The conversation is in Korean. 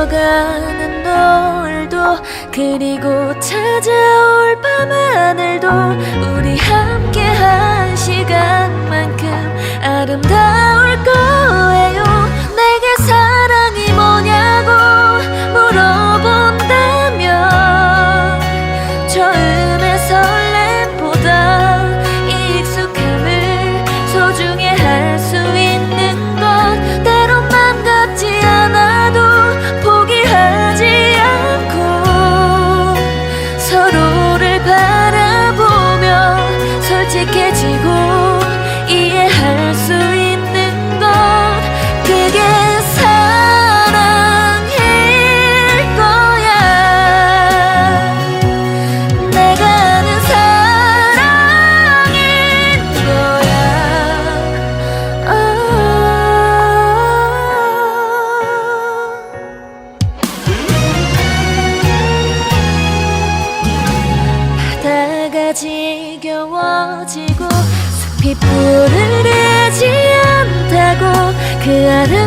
저물어가는 노을도 그리고 찾아올 밤하늘도 우리 함께 한 시간만큼 아름다울 거 솔직해지고 지겨워지고 숲이 푸르지 않다고 그 아름다운